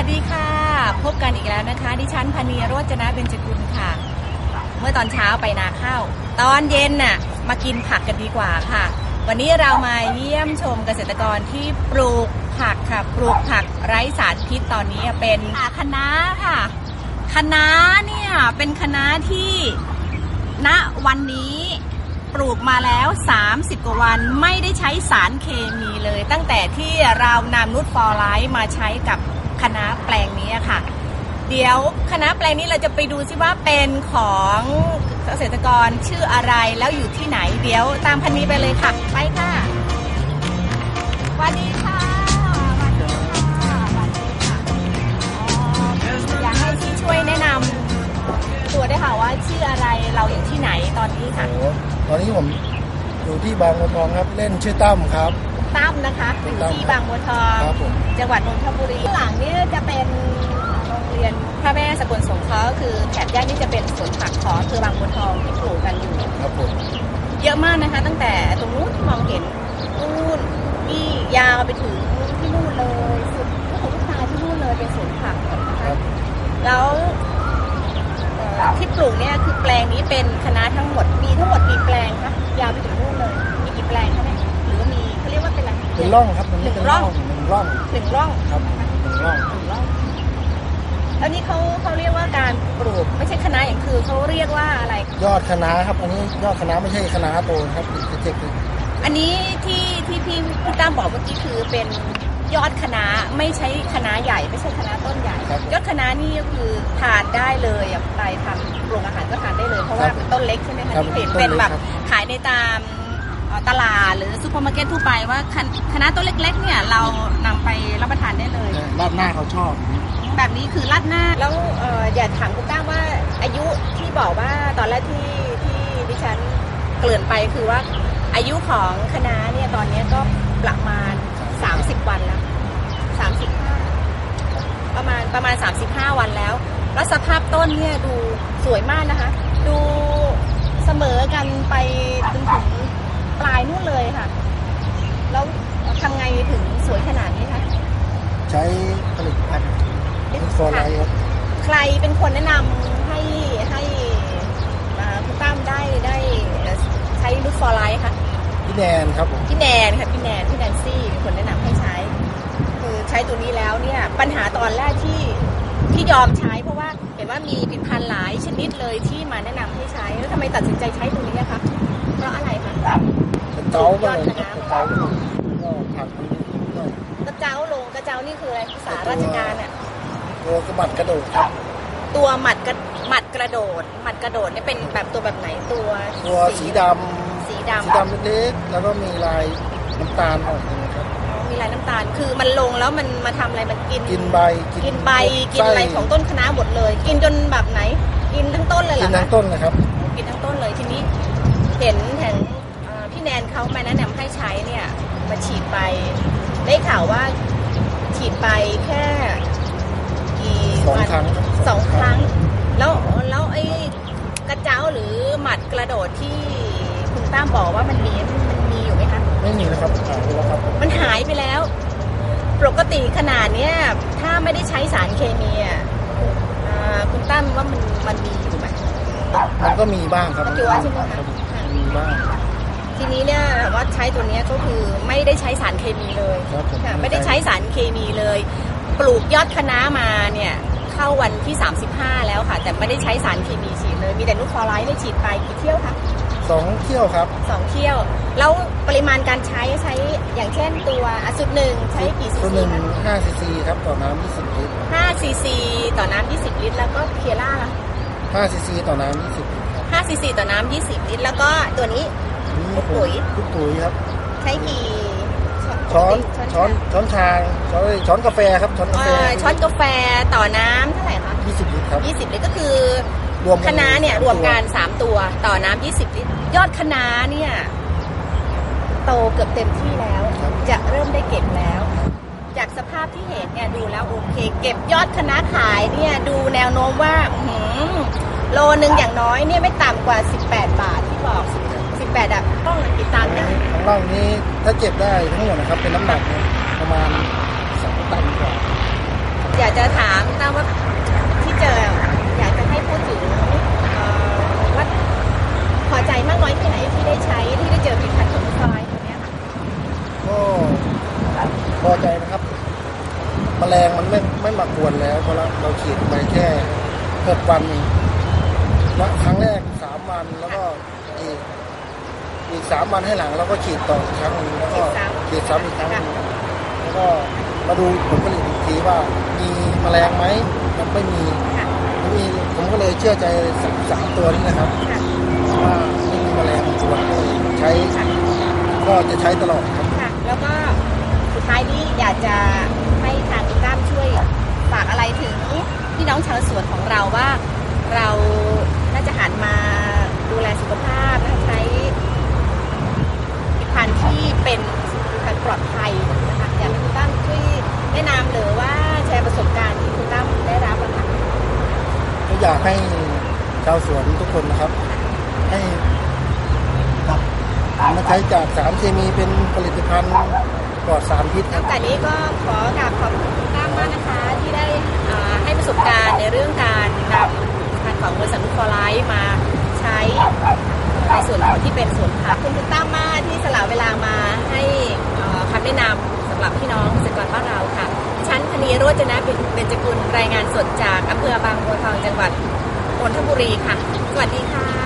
วัสดีค่ะ พบกันอีกแล้วนะคะ ดิฉันพนีโรจนะเบญจกุลค่ะ เมื่อตอนเช้าไปนาข้าวตอนเย็นน่ะมากินผักกันดีกว่าค่ะ วันนี้เรามาเยี่ยมชมเกษตรกรที่ปลูกผักค่ะปลูกผักไร้สารพิษตอนนี้เป็นคะน้าค่ะคะน้าเนี่ยเป็นคะน้าที่ณวันนี้ปลูกมาแล้ว 30 กว่าวันไม่ได้ใช้สารเคมีเลย ตั้งแต่ที่เรานำนุชฟอร์ไลท์มาใช้กับ คะน้าแปลงนี้ค่ะ เดี๋ยวคณะแปลงนี้เราจะไปดูซิว่าเป็นของเกษตรกรชื่ออะไรแล้วอยู่ที่ไหน เดี๋ยวตามพันนี้ไปเลยค่ะ ไปค่ะสวัสดีค่ะสวัสดีค่ะสวัสดีค่ะอ๋ออยากให้พี่ช่วยแนะนำตัวได้วยค่ะว่าชื่ออะไรเราอยู่ที่ไหนตอนนี้ค่ะ โอ้โหตอนนี้ผมอยู่ที่บางบัวทองครับ เล่นชื่อตั้มครับ ตั้มนะคะอยู่ที่บางบัวทอง ครับผม จังหวัดนนทบุรีข้างหลังนี่จะเป็นโรงเรียนพระแม่สกลสงเคราะห์ก็คือแถบย่านนี่จะเป็นสวนผักของอำเภอบางบัวทองที่ปลูกกันอยู่ ครับผมเยอะมากนะคะ ตั้งแต่ตรงนู้นที่มองเห็นนู่นที่ยาวไปถึงที่นู่นเลยสุดลูกหูลูกตาที่นู่นเลยเป็นสวนผักนะคคะรับแล้วเอ่อที่ปลูกเนี่ยคือแปลงนี้เป็นคณะทั้งหมดมีทั้งหมดกี่แปลง เป็นอะไรเป็นร่องครับมันหนึ่เป็นงร่องหนึ่งร่องหนึ่งร่องครับหนึ่งร่องหนึ่งร่องแล้วนี่เขาเขาเรียกว่าการปลูกไม่ใช่คณะอย่างคือเขาเรียกว่าอะไร ยอดคะน้าครับ อันนี้ยอดคะน้าไม่ใช่คะน้าโตนะครับเจ็บๆอันนี้ที่ที่พี่พี่ตั้มบอกเมื่อกี้คือเป็นยอดคณะไม่ใช่คณะใหญ่ ไม่ใช่คณะต้นใหญ่ ครับยอดคณะนี่ก็คือทานได้เลยอะไปทำโรงอาหารก็ทานได้เลยเพราะว่าครับเป็นต้นเล็กใช่ไหมคะครับที่เห็นต้นเล็กเป็นแบบครับ ขายในตามเอ่อ ตลาดหรือซูเปอร์มาร์เก็ตทั่วไปว่าคณคณะต้นเล็กๆ เนี่ยเรานำไปรับประทานได้เลยราดหน้าเขาชอบ แบบนี้คือรัดหน้าแล้วเอ่ออยากถามคุณตั้มว่าอายุที่บอกว่าตอนแรกที่ที่ดิฉันเกลื่อนไปคือว่าอายุของคณะเนี่ยตอนนี้ก็ประมาณ 30 วันแล้ว35ประมาณประมาณ 35 วันแล้ว แล้วสภาพต้นเนี่ยดูสวยมากนะคะ ดูเสมอกันไปจนถึง ปลายนู่นเลยค่ะ แล้วทำไงถึงสวยขนาดนี้คะใช้ผลิตภัณฑ์เป็นฟอร์ไลท์ครับใครเป็นคนแนะนำให้ให้อ่าคุณตั้มได้ได้ใช้ลูกฟอร์ไลท์ค่ะ พี่แนนครับผมพี่แนนค่ะพี่แนนพี่แนนซี่เป็นคนแนะนำให้ใช้ คือใช้ตัวนี้แล้วเนี่ยปัญหาตอนแรกที่ที่ยอมใช้เพราะว่าเห็นว่ามีผลิตภัณฑ์หลายชนิดเลยที่มาแนะนำให้ใช้แล้วทำไมตัดสินใจใช้ตัวนี้อะคะเพราะอะไร คะเป็นเกาต์มาเลยนะครับเป็นเกาต์ก็ผักมันด้วยกระเจ้าลงกระเจ้านี่คืออะไรภาษาราชการเนี่ยตัวกระบัดกระโดดครับ ตัวหมัดกระหมัดกระโดดหมัดกระโดดเนี่ยเป็นแบบตัวแบบไหนตัวตัวสีดำสีสีดำดำเล็กๆแล้วก็มีลายน้ำตาลออกมานะครับมีลายน้ำตาลคือมันลงแล้วมันมาทำอะไรมันกิน กินใบกินใบกินอะไรส้ของต้นคะน้าหมดเลย กินจนแบบไหน กินทั้งต้นเลยเหรกิอนทั้คะงต้นนะครับกินทั้งต้นเลยทีนี้ เห็นเห็นเอ่อ พี่แนนเขามาแนะนำให้ใช้เนี่ยมาฉีดไปได้ข่าวว่าฉีดไปแค่กี่สองวันครั้งสองครั้ง แล้วแล้วไอ้กระเจ้าหรือหมัดกระโดดที่คุณตั้มบอกว่ามันมีมันมีอยู่ไหมคะ ไม่มีนะครับขายไปแล้วครับมันหายไปแล้ว ปกติขนาดเนี้ยถ้าไม่ได้ใช้สารเคมีอะอ่าคุณตั้มว่ามันมันมีอยู่ไหม มันก็มีบ้างครับปัจจุบันใช่ไหมคะ มีบ้าง ทีนี้เนี่ยว่าใช้ตัวเนี้ยก็คือไม่ได้ใช้สารเคมีเลยครับผม ค่ะไม่ได้ใช้สารเคมีเลย ปลูกยอดคะน้ามาเนี่ยเข้าวันที่ 35 แล้วค่ะ แต่ไม่ได้ใช้สารเคมีฉีดเลย มีแต่นูตฟลอไรด์ได้ฉีดไปกี่เที่ยวคะสองเที่ยวครับสองเที่ยว แล้วปริมาณการใช้ใช้อย่างเช่นตัวอะสุดหนึ่งใช้กี่ซีตัวหซีนึ่งคะห้าซีซีครับต่อน้ำยี่สิบลิตร5ซีซีต่อน้ำ20 ลิตร แล้วก็เคียร่าละห้าซีซีต่อน้ำยี่สิบลิตรครับ5ซีซีต่อน้ำ20 ลิตร แล้วก็ตัวนี้ นี่ทุกปุ๋ยทุกปุ๋ยครับ ใช้กี่ช้อนช้อนช้อนช้อนชาช้อนช้อนกาแฟครับช้อนกาเอ่แฟอช้อนกาแฟต่อน้ำเท่าไหร่คะยี่สิบลิตรครับ20ลิตรก็คือรวมกัคะน้าเนี่ยสรวมตักัน3ตัวต่อน้ำ20ลิตรยอดคะน้าเนี่ยโตเกือบเต็มที่แล้ว จะเริ่มได้เก็บแล้ว จากสภาพที่เห็นเนี่ยดูแล้วโอเค เก็บยอดคะน้าขายเนี่ยดูแนวโน้มว่าอื้อหือโลนึงอย่างน้อยเนี่ยไม่ต่ำกว่า 18 บาทที่บอก แ18อะต้องติดตามนะของเรานี้ถ้าเก็บได้ทั้งหมดนะครับเป็นน้ำหนักประมาณสองตันกว่าอยากจะถามนะว่าที่เจออยากจะให้พูดถึงว่าพอใจมากน้อยแค่ไหนที่ได้ใช้ที่ได้เจอผลิดภัณฑ์ของซอยตัวเนี้ยก็พอใจนะครับมแมลงมันไม่ไม่มากวนแล้วเพราะเราฉีดไปแค่หกวันละครั้งแรกสามวันแล้วก็ สามวันให้หลังเราก็ฉีดต่ออีกครั้งหนึงแล้วก็ฉีดซ้ำอีกครั้งหนึงแล้วก็มาดูผลผลิตอีกทีว่ามีแมลงไหมมันไม่มีค่ะไม่มีผมก็เลยเชื่อใจสามสามตัวนี้นะครับค่ะว่าไม่มีแมลงกวนก็เลยใช้ค่ะก็จะใช้ตลอดครับค่ะแล้วก็สุดท้ายนี้อยากจะให้ทางคุณตั้มช่วยฝากอะไรถึงพี่น้องชาวสวนของเราว่า เราน่าจะหันมาดูแลสุขภาพนะคะใช้ผลิตภัณฑ์ที่ เป็นผลิตภัณฑ์ปลอดภัยนะคะอยากให้คุณตั้มช่วยแนะนำหรือว่าแชร์ประสบการณ์ที่คุณตั้มได้รับอะค่ะก็อยากให้ชาวสวนทุกคนนะครับ ให้ปรับมาใช้จากสารเคมีเป็นผลิตภัณฑ์ปลอดสารพิษคนรัอบกจากนี้ก็ขอกราบขอบคุณคุณตั้มมากนะคะ ที่ได้อ่าให้ประสบการณ์ในเรื่องการนำผลิตภัณฑ์ของบริษัทนุคอไลท์มาใช้ในส่วนของที่เป็นส่วนผักขอบคุณคุณตั้มมากที่สละเวลามาให้เอ่อคำ แนะนำสำหรับพี่น้องเกษตรกรบ้านเราค่ะดิฉันธนีโรจนะเบญจกุลรายงานสดจากอำเภอบางบัวทองจังหวัดนนทบุรีค่ะ สวัสดีค่ะ